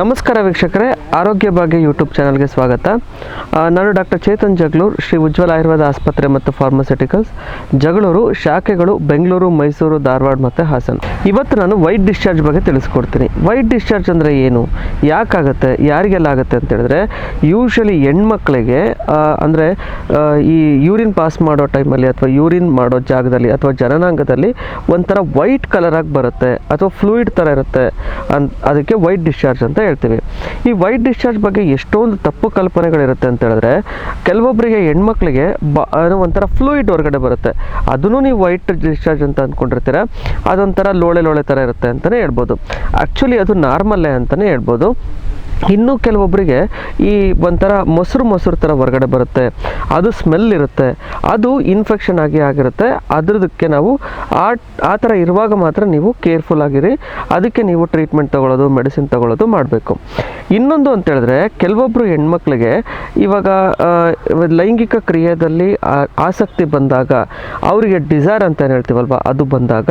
ನಮಸ್ಕಾರ ವೀಕ್ಷಕರೇ, ಆರೋಗ್ಯ ಭಾಗ್ಯ ಯೂಟ್ಯೂಬ್ ಚಾನಲ್ಗೆ ಸ್ವಾಗತ. ನಾನು ಡಾಕ್ಟರ್ ಚೇತನ್ ಜಗಳೂರು ಶ್ರೀ ಉಜ್ವಲ ಆಯುರ್ವೇದ ಆಸ್ಪತ್ರೆ ಮತ್ತು ಫಾರ್ಮಸ್ಯೂಟಿಕಲ್ಸ್ ಜಗಳೂರು, ಶಾಖೆಗಳು, ಬೆಂಗಳೂರು, ಮೈಸೂರು, ಧಾರವಾಡ ಮತ್ತು ಹಾಸನ. ಇವತ್ತು ನಾನು ವೈಟ್ ಡಿಸ್ಚಾರ್ಜ್ ಬಗ್ಗೆ ತಿಳಿಸ್ಕೊಡ್ತೀನಿ. ವೈಟ್ ಡಿಸ್ಚಾರ್ಜ್ ಅಂದರೆ ಏನು? ಯಾಕಾಗುತ್ತೆ? ಯಾರಿಗೆಲ್ಲ ಆಗುತ್ತೆ ಅಂತ ಹೇಳಿದ್ರೆ ಯೂಶಲಿ ಹೆಣ್ಮಕ್ಳಿಗೆ ಅಂದರೆ ಈ ಯೂರಿನ್ ಪಾಸ್ ಮಾಡೋ ಟೈಮಲ್ಲಿ ಅಥವಾ ಯೂರಿನ್ ಮಾಡೋ ಜಾಗದಲ್ಲಿ ಅಥವಾ ಜನನಾಂಗದಲ್ಲಿ ಒಂಥರ ವೈಟ್ ಕಲರಾಗಿ ಬರುತ್ತೆ, ಅಥವಾ ಫ್ಲೂಯಿಡ್ ಥರ ಇರುತ್ತೆ ಅದಕ್ಕೆ ವೈಟ್ ಡಿಸ್ಚಾರ್ಜ್ ಅಂತ ಹೇಳ್ತೀವಿ. ಈ ವೈಟ್ ಡಿಸ್ಚಾರ್ಜ್ ಬಗ್ಗೆ ಎಷ್ಟೊಂದು ತಪ್ಪು ಕಲ್ಪನೆಗಳಿರುತ್ತೆ ಅಂತ ಹೇಳಿದ್ರೆ ಕೆಲವೊಬ್ಬರಿಗೆ ಹೆಣ್ಮಕ್ಳಿಗೆ ಬ ಒಂಥರ ಫ್ಲೂಯಿಡ್ ಹೊರಗಡೆ ಬರುತ್ತೆ. ಅದನ್ನು ನೀವು ವೈಟ್ ಡಿಸ್ಚಾರ್ಜ್ ಅಂತ ಅಂದ್ಕೊಂಡಿರ್ತೀರ ಅದೊಂಥರ ಲೋಳೆ ಲೋಳೆ ಥರ ಇರುತ್ತೆ ಅಂತಲೇ ಹೇಳ್ಬೋದು. ಆ್ಯಕ್ಚುಲಿ ಅದು ನಾರ್ಮಲ್ಲೇ ಅಂತಲೇ ಹೇಳ್ಬೋದು. ಇನ್ನು ಕೆಲವೊಬ್ಬರಿಗೆ ಈ ಒಂಥರ ಮೊಸರು ಮೊಸರು ಥರ ಹೊರಗಡೆ ಬರುತ್ತೆ. ಅದು ಸ್ಮೆಲ್ ಇರುತ್ತೆ. ಅದು ಇನ್ಫೆಕ್ಷನ್ ಆಗಿ ಆಗಿರುತ್ತೆ. ಅದ್ರದಕ್ಕೆ ನಾವು ಆ ಆ ಥರ ಇರುವಾಗ ಮಾತ್ರ ನೀವು ಕೇರ್ಫುಲ್ ಆಗಿರಿ. ಅದಕ್ಕೆ ನೀವು ಟ್ರೀಟ್ಮೆಂಟ್ ತಗೊಳ್ಳೋದು ಮೆಡಿಸಿನ್ ತಗೊಳ್ಳೋದು ಮಾಡಬೇಕು. ಇನ್ನೊಂದು ಅಂತ ಹೇಳಿದ್ರೆ ಕೆಲವೊಬ್ಬರು ಹೆಣ್ಮಕ್ಳಿಗೆ ಇವಾಗ ಲೈಂಗಿಕ ಕ್ರಿಯೆಯಲ್ಲಿ ಆಸಕ್ತಿ ಬಂದಾಗ, ಅವರಿಗೆ ಡಿಸೈರ್ ಅಂತ ಏನು ಹೇಳ್ತೀವಲ್ವ? ಅದು ಬಂದಾಗ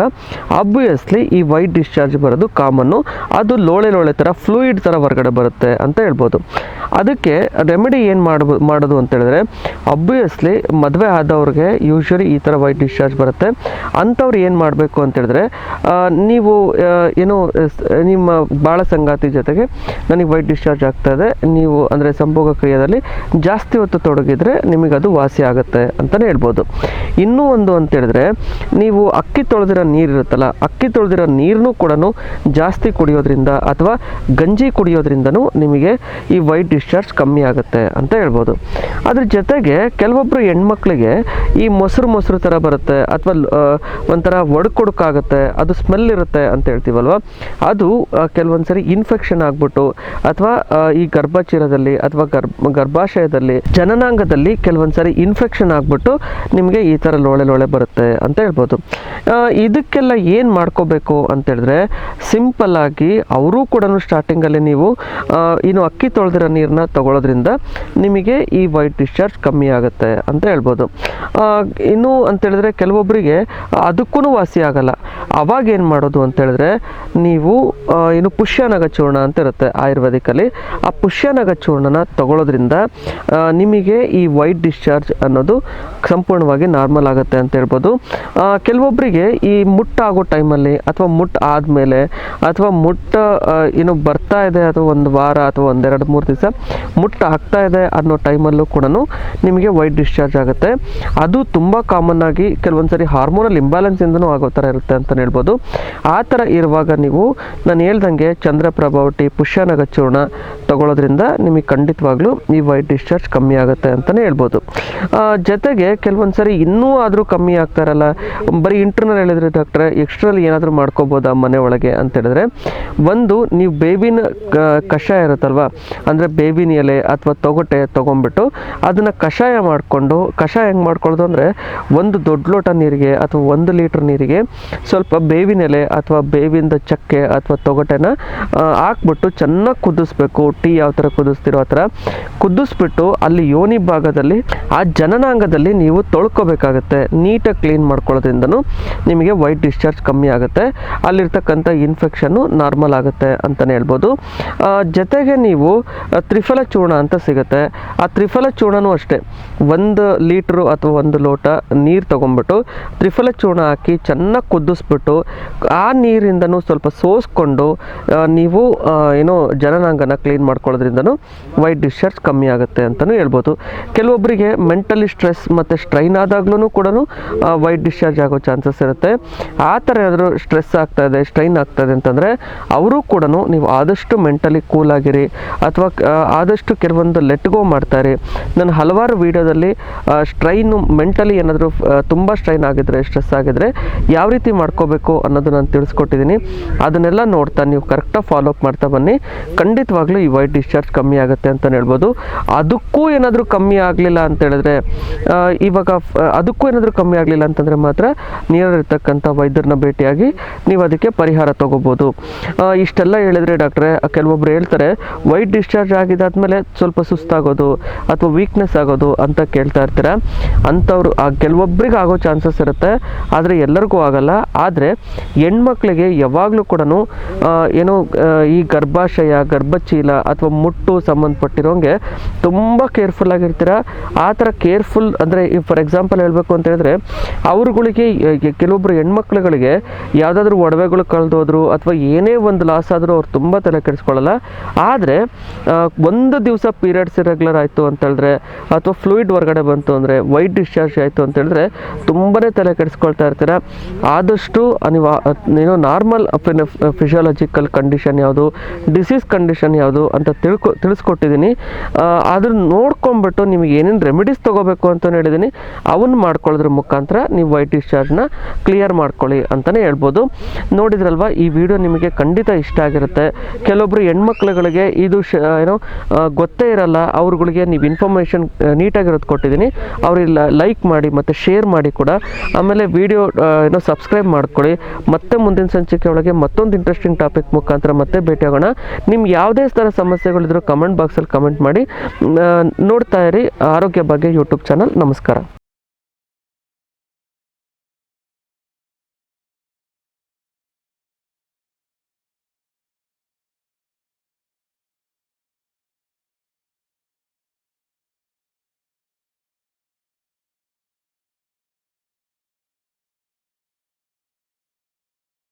ಅಬ್ವಿಯಸ್ಲಿ ಈ ವೈಟ್ ಡಿಸ್ಚಾರ್ಜ್ ಬರೋದು ಕಾಮನ್ನು ಅದು ಲೋಳೆ ಲೋಳೆ ಥರ ಫ್ಲೂಯಿಡ್ ಥರ ಹೊರಗಡೆ ಬರುತ್ತೆ. ಅಂತ ಹೇಳ್ಬೋದು. ಅದಕ್ಕೆ ರೆಮಿಡಿ ಏನು ಮಾಡ್ಬೋ, ಮಾಡೋದು ಅಂತ ಹೇಳಿದ್ರೆ ಅಬ್ವಿಯಸ್ಲಿ ಮದುವೆ ಆದವ್ರಿಗೆ ಯೂಶ್ವಲಿ ಈ ಥರ ವೈಟ್ ಡಿಸ್ಚಾರ್ಜ್ ಬರುತ್ತೆ. ಅಂಥವ್ರು ಏನು ಮಾಡಬೇಕು ಅಂತ ಹೇಳಿದ್ರೆ ನೀವು ಏನು ನಿಮ್ಮ ಭಾಳ ಸಂಗಾತಿ ಜೊತೆಗೆ ನನಗೆ ವೈಟ್ ಡಿಸ್ಚಾರ್ಜ್ ಆಗ್ತಾ ಇದೆ. ನೀವು ಅಂದರೆ ಸಂಭೋಗ ಕ್ರಿಯೆಯಲ್ಲಿ ಜಾಸ್ತಿ ಹೊತ್ತು ತೊಡಗಿದ್ರೆ ನಿಮಗೆ ಅದು ವಾಸಿ ಆಗುತ್ತೆ ಅಂತಲೇ ಹೇಳ್ಬೋದು. ಇನ್ನೂ ಒಂದು ಅಂತ ಹೇಳಿದ್ರೆ, ನೀವು ಅಕ್ಕಿ ತೊಳೆದಿರೋ ನೀರು ಇರುತ್ತಲ್ಲ, ಅಕ್ಕಿ ತೊಳೆದಿರೋ ನೀರನ್ನು ಕೂಡ ಜಾಸ್ತಿ ಕುಡಿಯೋದ್ರಿಂದ ಅಥವಾ ಗಂಜಿ ಕುಡಿಯೋದ್ರಿಂದನೂ ನಿಮಗೆ ಈ ವೈಟ್ ಡಿಸ್ಚಾರ್ಜ್ ಕಮ್ಮಿ ಆಗುತ್ತೆ ಅಂತ ಹೇಳ್ಬೋದು. ಅದ್ರ ಜೊತೆಗೆ ಕೆಲವೊಬ್ಬರು ಹೆಣ್ಮಕ್ಳಿಗೆ ಈ ಮೊಸರು ಮೊಸರು ಥರ ಬರುತ್ತೆ ಅಥವಾ ಒಂಥರ ಒಡ್ಕೊಡ್ಕಾಗುತ್ತೆ ಅದು ಸ್ಮೆಲ್ ಇರುತ್ತೆ ಅಂತ ಹೇಳ್ತೀವಲ್ವ? ಅದು ಕೆಲವೊಂದು ಸರಿ ಇನ್ಫೆಕ್ಷನ್ ಆಗ್ಬಿಟ್ಟು ಅಥವಾ ಈ ಗರ್ಭಚೀರದಲ್ಲಿ ಅಥವಾ ಗರ್ಭ ಗರ್ಭಾಶಯದಲ್ಲಿ, ಜನನಾಂಗದಲ್ಲಿ ಕೆಲವೊಂದು ಸರಿ ಇನ್ಫೆಕ್ಷನ್ ಆಗ್ಬಿಟ್ಟು ನಿಮಗೆ ಈ ಥರ ಲೋಳೆ ಲೋಳೆ ಬರುತ್ತೆ ಅಂತ ಹೇಳ್ಬೋದು. ಇದಕ್ಕೆಲ್ಲ ಏನು ಮಾಡ್ಕೋಬೇಕು ಅಂತ ಹೇಳಿದ್ರೆ ಸಿಂಪಲ್ ಆಗಿ, ಅವರು ಕೂಡ ಸ್ಟಾರ್ಟಿಂಗಲ್ಲಿ ನೀವು ಇನ್ನು ಅಕ್ಕಿ ತೊಳೆದಿರೋ ನೀರನ್ನ ತಗೊಳ್ಳೋದ್ರಿಂದ ನಿಮಗೆ ಈ ವೈಟ್ ಡಿಸ್ಚಾರ್ಜ್ ಕಮ್ಮಿ ಆಗುತ್ತೆ ಅಂತ ಹೇಳ್ಬೋದು. ಇನ್ನೂ ಇನ್ನು ಅಂತ ಹೇಳಿದ್ರೆ ಕೆಲವೊಬ್ಬರಿಗೆ ಅದಕ್ಕೂ ವಾಸಿ ಆಗಲ್ಲ. ಅವಾಗ ಏನು ಮಾಡೋದು ಅಂತ ಹೇಳಿದ್ರೆ, ನೀವು ಏನು ಪುಷ್ಯನಗ ಚೂರ್ಣ ಅಂತ ಇರುತ್ತೆ ಆಯುರ್ವೇದಿಕಲ್ಲಿ. ಆ ಪುಷ್ಯನಗ ಚೂರ್ಣನ ತಗೊಳ್ಳೋದ್ರಿಂದ ನಿಮಗೆ ಈ ವೈಟ್ ಡಿಸ್ಚಾರ್ಜ್ ಅನ್ನೋದು ಸಂಪೂರ್ಣವಾಗಿ ನಾರ್ಮಲ್ ಆಗುತ್ತೆ ಅಂತ ಹೇಳ್ಬೋದು. ಕೆಲವೊಬ್ಬರಿಗೆ ಈ ಮುಟ್ಟಾಗೋ ಟೈಮಲ್ಲಿ ಅಥವಾ ಮುಟ್ಟು ಆದಮೇಲೆ ಅಥವಾ ಮುಟ್ಟ ಏನು ಬರ್ತಾ ಇದೆ ಅಥವಾ ಒಂದು ವಾರ ಅಥವಾ ಒಂದೆರಡು ಮೂರು ದಿವಸ ಮುಟ್ಟ ಆಗ್ತಾ ಇದೆ ಅನ್ನೋ ಟೈಮಲ್ಲೂ ಕೂಡ ನಿಮಗೆ ವೈಟ್ ಡಿಸ್ಚಾರ್ಜ್ ಆಗುತ್ತೆ. ಅದು ತುಂಬ ಕಾಮನ್ ಆಗಿ ಕೆಲವೊಂದು ಸರಿ ಹಾರ್ಮೋನಲ್ ಇಂಬ್ಯಾಲೆನ್ಸಿಂದನೂ ಆಗೋ ಥರ ಇರುತ್ತೆ ಅಂತ ಹೇಳ್ಬೋದು. ಆ ಥರ ಇರುವಾಗ ನೀವು ನಾನು ಹೇಳ್ದಂಗೆ ಚಂದ್ರಪ್ರಭಾವಟಿ ಪುಷ್ಯನಗ ಚೂರ್ಣ ತಗೊಳ್ಳೋದ್ರಿಂದ ನಿಮಗೆ ಖಂಡಿತವಾಗ್ಲೂ ಈ ವೈಟ್ ಡಿಸ್ಚಾರ್ಜ್ ಕಮ್ಮಿ ಆಗುತ್ತೆ ಅಂತಲೇ ಹೇಳ್ಬೋದು. ಜೊತೆಗೆ ಕೆಲವೊಂದು ಸರಿ ಇನ್ನೂ ಆದರೂ ಕಮ್ಮಿ ಆಗ್ತಾರಲ್ಲ, ಬರೀ ಇಂಟರ್ನಲ್ ಹೇಳಿದ್ರೆ ಡಾಕ್ಟ್ರೆ ಎಕ್ಸ್ಟ್ರಲ್ ಏನಾದರೂ ಮಾಡ್ಕೋಬೋದಾ ಮನೆ ಒಳಗೆ ಅಂತ ಹೇಳಿದ್ರೆ, ಒಂದು ನೀವು ಬೇವಿನ ಕಷಾಯ ಇರುತ್ತಲ್ವ, ಅಂದರೆ ಬೇವಿನ ಎಲೆ ಅಥವಾ ತೊಗಟೆ ತೊಗೊಂಡ್ಬಿಟ್ಟು ಅದನ್ನು ಕಷಾಯ ಮಾಡಿಕೊಂಡು, ಕಷಾಯ ಹೆಂಗೆ ಮಾಡ್ಕೊಳ್ಳೋದು ಅಂದರೆ ಒಂದು ದೊಡ್ಡ ಲೋಟ ನೀರಿಗೆ ಅಥವಾ ಒಂದು ಲೀಟ್ರ್ ನೀರಿಗೆ ಸ್ವಲ್ಪ ಬೇವಿನ ಎಲೆ ಅಥವಾ ಬೇವಿಂದ ಚಕ್ಕೆ ಅಥವಾ ತೊಗಟೆನ ಹಾಕ್ಬಿಟ್ಟು ಚೆನ್ನಾಗಿ ಕುದಿಸ್ಬೇಕು. ಟೀ ಯಾವ ಥರ ಕುದಿಸ್ತಿರೋ ಆ ಥರ. ಕುದಿಸ್ಬಿಟ್ಟು ಅಲ್ಲಿ ಯೋನಿ ಭಾಗದಲ್ಲಿ, ಆ ಜನನಾಂಗದಲ್ಲಿ ನೀವು ತೊಳ್ಕೊಬೇಕಾಗತ್ತೆ. ನೀಟಾಗಿ ಕ್ಲೀನ್ ಮಾಡ್ಕೊಳ್ಳೋದ್ರಿಂದನೂ ನಿಮಗೆ ವೈಟ್ ಡಿಸ್ಚಾರ್ಜ್ ಕಮ್ಮಿ ಆಗುತ್ತೆ. ಅಲ್ಲಿರ್ತಕ್ಕಂಥ ಇನ್ಫೆಕ್ಷನ್ನು ನಾರ್ಮಲ್ ಆಗುತ್ತೆ ಅಂತಲೇ ಹೇಳ್ಬೋದು. ಜೊತೆಗೆ ನೀವು ತ್ರಿಫಲ ಚೂರ್ಣ ಅಂತ ಸಿಗುತ್ತೆ. ಆ ತ್ರಿಫಲ ಚೂರ್ಣನೂ ಅಷ್ಟೇ. ಒಂದು ಲೀಟ್ರು ಅಥವಾ ಒಂದು ಲೋಟ ನೀರು ತೊಗೊಂಡ್ಬಿಟ್ಟು ತ್ರಿಫಲ ಚೂರ್ಣ ಹಾಕಿ ಚೆನ್ನಾಗಿ ಕುದಿಸ್ಬಿಟ್ಟು ಆ ನೀರಿಂದನೂ ಸ್ವಲ್ಪ ಸೋಸ್ಕೊಂಡು ನೀವು ಏನು ಜನನಾಂಗನ ಕ್ಲೀನ್ ಮಾಡ್ಕೊಳ್ಳೋದ್ರಿಂದನೂ ವೈಟ್ ಡಿಸ್ಚಾರ್ಜ್ ಕಮ್ಮಿ ಆಗುತ್ತೆ ಅಂತಲೂ ಹೇಳ್ಬೋದು. ಕೆಲವೊಬ್ಬರಿಗೆ ಮೆಂಟಲಿ ಸ್ಟ್ರೆಸ್ ಮತ್ತು ಸ್ಟ್ರೈನ್ ಆದಾಗ್ಲೂ ಕೂಡ ವೈಟ್ ಡಿಸ್ಚಾರ್ಜ್ ಆಗೋ ಚಾನ್ಸಸ್ ಇರುತ್ತೆ. ಆ ಥರ ಏನಾದರೂ ಸ್ಟ್ರೆಸ್ ಆಗ್ತಾ ಇದೆ, ಸ್ಟ್ರೈನ್ ಆಗ್ತಾ ಇದೆ ಅಂತಂದರೆ ಅವರು ಕೂಡ ನೀವು ಆದಷ್ಟು ಮೆಂಟಲಿ ಕೂಲ್ ಆಗಿರಿ ಅಥವಾ ಆದಷ್ಟು ಕೆಲವೊಂದು ಲೆಟ್ ಗೋ ಮಾಡ್ತಾರೆ. ನಾನು ಹಲವಾರು ವೀಡಿಯೋದಲ್ಲಿ ಸ್ಟ್ರೈನು ಮೆಂಟಲಿ ಏನಾದರೂ ತುಂಬ ಸ್ಟ್ರೈನ್ ಆಗಿದ್ರೆ, ಸ್ಟ್ರೆಸ್ ಆಗಿದ್ರೆ ಯಾವ ರೀತಿ ಮಾಡ್ಕೋಬೇಕು ಅನ್ನೋದು ನಾನು ತಿಳಿಸ್ಕೊಟ್ಟಿದ್ದೀನಿ. ಅದನ್ನೆಲ್ಲ ನೋಡ್ತಾ ನೀವು ಕರೆಕ್ಟಾಗಿ ಫಾಲೋ ಅಪ್ ಮಾಡ್ತಾ ಬನ್ನಿ. ಖಂಡಿತವಾಗ್ಲೂ ಈ ವೈಟ್ ಡಿಸ್ಚಾರ್ಜ್ ಕಮ್ಮಿ ಆಗುತ್ತೆ ಅಂತ ಹೇಳ್ಬೋದು. ಅದಕ್ಕೂ ಏನಾದರೂ ಕಮ್ಮಿ ಆಗಲಿಲ್ಲ ಅಂತ ಹೇಳಿದ್ರೆ ಆ, ಇವಾಗ ಅದಕ್ಕೂ ಏನಾದರೂ ಕಮ್ಮಿ ಆಗಲಿಲ್ಲ ಅಂತಂದರೆ ಮಾತ್ರ ನೀರಿರ್ತಕ್ಕಂಥ ವೈದ್ಯರನ್ನ ಭೇಟಿಯಾಗಿ ನೀವು ಅದಕ್ಕೆ ಪರಿಹಾರ ತಗೋಬೋದು. ಇಷ್ಟೆಲ್ಲ ಹೇಳಿದ್ರೆ ಡಾಕ್ಟ್ರೆ ಕೆಲವೊಬ್ರು ಹೇಳ್ತಾರೆ ವೈಟ್ ಡಿಸ್ಚಾರ್ಜ್ ಆಗಿದಾದ್ಮೇಲೆ ಸ್ವಲ್ಪ ಸುಸ್ತಾಗೋದು ಅಥವಾ ವೀಕ್ನೆಸ್ ಆಗೋದು ಅಂತ ಕೇಳ್ತಾ ಇರ್ತೀರ. ಅಂಥವ್ರು ಆ ಕೆಲವೊಬ್ರಿಗೆ ಆಗೋ ಚಾನ್ಸಸ್ ಇರುತ್ತೆ. ಆದರೆ ಎಲ್ಲರಿಗೂ ಆಗಲ್ಲ. ಆದರೆ ಹೆಣ್ಮಕ್ಳಿಗೆ ಯಾವಾಗಲೂ ಕೂಡ ಏನೋ ಈ ಗರ್ಭಾಶಯ, ಗರ್ಭಚೀಲ ಅಥವಾ ಮುಟ್ಟು ಸಂಬಂಧಪಟ್ಟಿರೋಂಗೆ ತುಂಬ ಕೇರ್ಫುಲ್ ಆಗಿರ್ತೀರ? ಆ ಥರ ಕೇರ್ಫುಲ್ ಅಂದರೆ ಫಾರ್ ಎಕ್ಸಾಂಪಲ್ ಹೇಳಬೇಕು ಅಂತ ಹೇಳಿದ್ರೆ, ಅವ್ರುಗಳಿಗೆ ಕೆಲವೊಬ್ಬರು ಹೆಣ್ಮಕ್ಳುಗಳಿಗೆ ಯಾವುದಾದ್ರೂ ಒಡವೆಗಳು ಕಳೆದೋದ್ರು ಅಥವಾ ಏನೇ ಒಂದು ಲಾಸ್ ಆದರೂ ಅವ್ರು ತುಂಬ ತಲೆ ಕೆಡಿಸ್ಕೊಳ್ಳಲ್ಲ. ಆದರೆ ಒಂದು ದಿವಸ ಪೀರಿಯಡ್ಸ್ ಇರೆಗ್ಯುಲರ್ ಆಯಿತು ಅಂತ ಹೇಳಿದ್ರೆ, ಅಥವಾ ಫ್ಲೂಯಿಡ್ ಹೊರಗಡೆ ಬಂತು ಅಂದರೆ ವೈಟ್ ಡಿಸ್ಚಾರ್ಜ್ ಆಯಿತು ಅಂತ ಹೇಳಿದ್ರೆ ತುಂಬಾ ತಲೆ ಕೆಡಿಸ್ಕೊಳ್ತಾ ಇರ್ತೀರ? ಆದಷ್ಟು ನೀವು ಅನಿವಾ ಏನೋ ನಾರ್ಮಲ್ ಫಿಸಿಯಾಲಜಿಕಲ್ ಕಂಡೀಷನ್ ಯಾವುದು ಡಿಸೀಸ್ ಕಂಡೀಷನ್ ಯಾವುದು ಅಂತ ತಿಳ್ಕೊ ತಿಳಿಸ್ಕೊಟ್ಟಿದ್ದೀನಿ ಅದನ್ನ ನೋಡ್ಕೊಂಬಿಟ್ಟು ನಿಮಗೆ ಏನೇನು ರೆಮಿಡೀಸ್ ತೊಗೋಬೇಕು ಅಂತ ಹೇಳಿದ್ದೀನಿ ಅವನ್ನ ಮಾಡ್ಕೊಳ್ಳೋದ್ರ ಮುಖಾಂತರ ನೀವು ವೈಟ್ ಡಿಸ್ಚಾರ್ಜ್ನ ಕ್ಲಿಯರ್ ಮಾಡ್ಕೊಳ್ಳಿ ಅಂತಲೇ ಹೇಳ್ಬೋದು. ನೋಡಿದ್ರಲ್ವ, ಈ ವಿಡಿಯೋ ನಿಮಗೆ ಖಂಡಿತ ಇಷ್ಟ ಆಗಿರುತ್ತೆ. ಕೆಲವೊಬ್ರು ಹೆಣ್ಮಕ್ಳುಗಳಿಗೆ ಇದು ಶ ಏನೋ ಗೊತ್ತೇ ಇರಲ್ಲ. ಅವ್ರುಗಳಿಗೆ ನೀವು ಇನ್ಫಾರ್ಮೇಷನ್ ನೀಟಾಗಿರೋದು ಕೊಟ್ಟಿದ್ದೀನಿ ಅವ್ರಿಗೆ ಲೈಕ್ ಮಾಡಿ ಮತ್ತು ಶೇರ್ ಮಾಡಿ ಕೂಡ. ಆಮೇಲೆ ವಿಡಿಯೋ ಏನೋ ಸಬ್ಸ್ಕ್ರೈಬ್ ಮಾಡ್ಕೊಳ್ಳಿ ಮತ್ತೆ ಮುಂದಿನ ಸಂಚಿಕೆ ಒಳಗೆ ಮತ್ತೊಂದು ಇಂಟ್ರೆಸ್ಟಿಂಗ್ ಟಾಪಿಕ್ ಮುಖಾಂತರ ಮತ್ತೆ ಭೇಟಿ ಆಗೋಣ. ನಿಮ್ಗೆ ಯಾವುದೇ ಥರ ಸಮಸ್ಯೆಗಳಿದ್ರು ಕಮೆಂಟ್ ಬಾಕ್ಸಲ್ಲಿ ಕಮೆಂಟ್ ಮಾಡಿ. ನೋಡ್ತಾ ಇರಿ. ಆರೋಗ್ಯ ಬಗ್ಗೆ ಯೂಟ್ಯೂಬ್ ಚಾನಲ್ ನಮಸ್ಕಾರ.